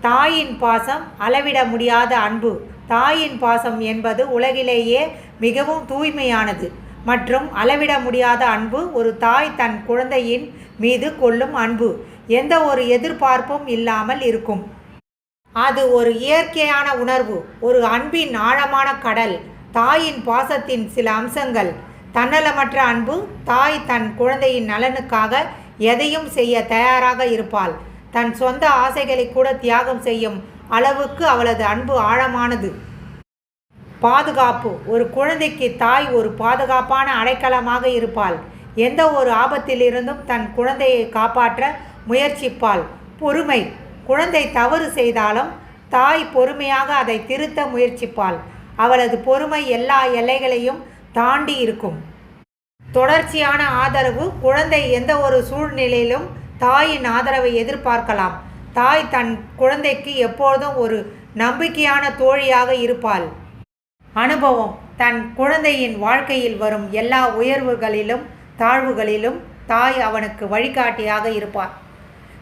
தாயின் பாசம் அளவிட முடியாத அன்பு. தாயின் பாசம் என்பது உலகிலேயே மிகவும் தூய்மையானது. மற்றும் அளவிட முடியாத அன்பு ஒரு தாய் தன் குழந்தையின் மீது கொள்ளும் அன்பு. எந்த ஒரு எதிர்பார்ப்பும் இல்லாமல் இருக்கும். அது ஒரு இயற்கையான உணர்வு ஒரு அன்பின் ஆழமான கடல் தாயின் பாசத்தின் சில அம்சங்கள். தன்னலமற்ற அன்பு தாய் தன் குழந்தையின் நலனுக்காக எதையும் செய்ய தயாராக இருப்பாள். தன் சொந்த ஆசைகளை கூட தியாகம் செய்யும் அளவுக்கு அவளது அன்பு ஆழமானது. பாதுகாப்பு. ஒரு குழந்தைக்கு தாய் ஒரு பாதுகாப்பான அடைக்கலமாக இருப்பாள். எந்த ஒரு ஆபத்திலிருந்தும் தன் குழந்தையை காப்பாற்ற முயற்சிப்பாள். பொறுமை. குழந்தை தவறு செய்தாலும் தாய் பொறுமையாக அதை திருத்த முயற்சிப்பாள். அவளது பொறுமை எல்லா எல்லைகளையும் தாண்டி இருக்கும். தொடர்ச்சியான ஆதரவு. குழந்தை எந்த ஒரு சூழ்நிலையிலும் தாயின் ஆதரவை எதிர்பார்க்கலாம். தாய் தன் குழந்தைக்கு எப்பொழுதும் ஒரு நம்பிக்கையான தோழியாக இருப்பாள். அனுபவம். தன் குழந்தையின் வாழ்க்கையில் வரும் எல்லா உயர்வுகளிலும் தாழ்வுகளிலும் தாய் அவனுக்கு வழிகாட்டியாக இருப்பார்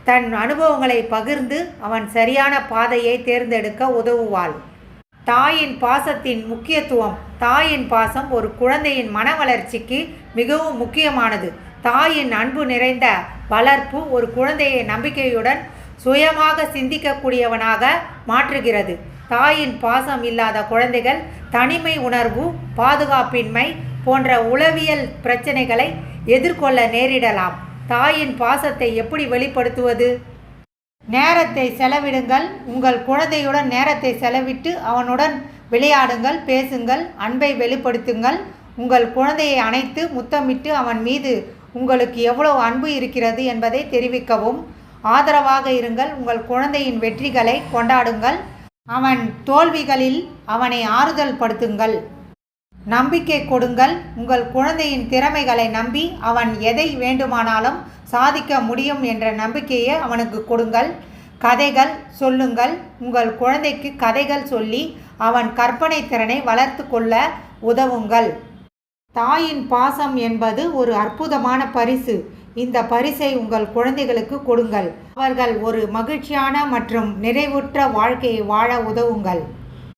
தன் அனுபவங்களை பகிர்ந்து அவன் சரியான பாதையை தேர்ந்தெடுக்க உதவுவாள். தாயின் பாசத்தின் முக்கியத்துவம். தாயின் பாசம் ஒரு குழந்தையின் மன வளர்ச்சிக்கு மிகவும் முக்கியமானது. தாயின் அன்பு நிறைந்த வளர்ப்பு ஒரு குழந்தையை நம்பிக்கையுடன் சுயமாக சிந்திக்கக்கூடியவனாக மாற்றுகிறது. தாயின் பாசம் இல்லாத குழந்தைகள் தனிமை உணர்வு பாதுகாப்பின்மை போன்ற உளவியல் பிரச்சனைகளை எதிர்கொள்ள நேரிடலாம். தாயின் பாசத்தை எப்படி வெளிப்படுத்துவது? நேரத்தை செலவிடுங்கள். உங்கள் குழந்தையுடன் நேரத்தை செலவிட்டு அவனுடன் விளையாடுங்கள் பேசுங்கள் அன்பை வெளிப்படுத்துங்கள். உங்கள் குழந்தையை அணைத்து முத்தமிட்டு அவன் மீது உங்களுக்கு எவ்வளவு அன்பு இருக்கிறது என்பதை தெரிவிக்கவும். ஆதரவாக இருங்கள். உங்கள் குழந்தையின் வெற்றிகளை கொண்டாடுங்கள். அவன் தோல்விகளில் அவனை ஆறுதல் படுத்துங்கள். நம்பிக்கை கொடுங்கள். உங்கள் குழந்தையின் திறமைகளை நம்பி அவன் எதை வேண்டுமானாலும் சாதிக்க முடியும் என்ற நம்பிக்கையை அவனுக்கு கொடுங்கள். கதைகள் சொல்லுங்கள். உங்கள் குழந்தைக்கு கதைகள் சொல்லி அவன் கற்பனை திறனை வளர்த்து கொள்ள உதவுங்கள். தாயின் பாசம் என்பது ஒரு அற்புதமான பரிசு. இந்த பரிசை உங்கள் குழந்தைகளுக்கு கொடுங்கள். அவர்கள் ஒரு மகிழ்ச்சியான மற்றும் நிறைவுற்ற வாழ்க்கையை வாழ உதவுங்கள்.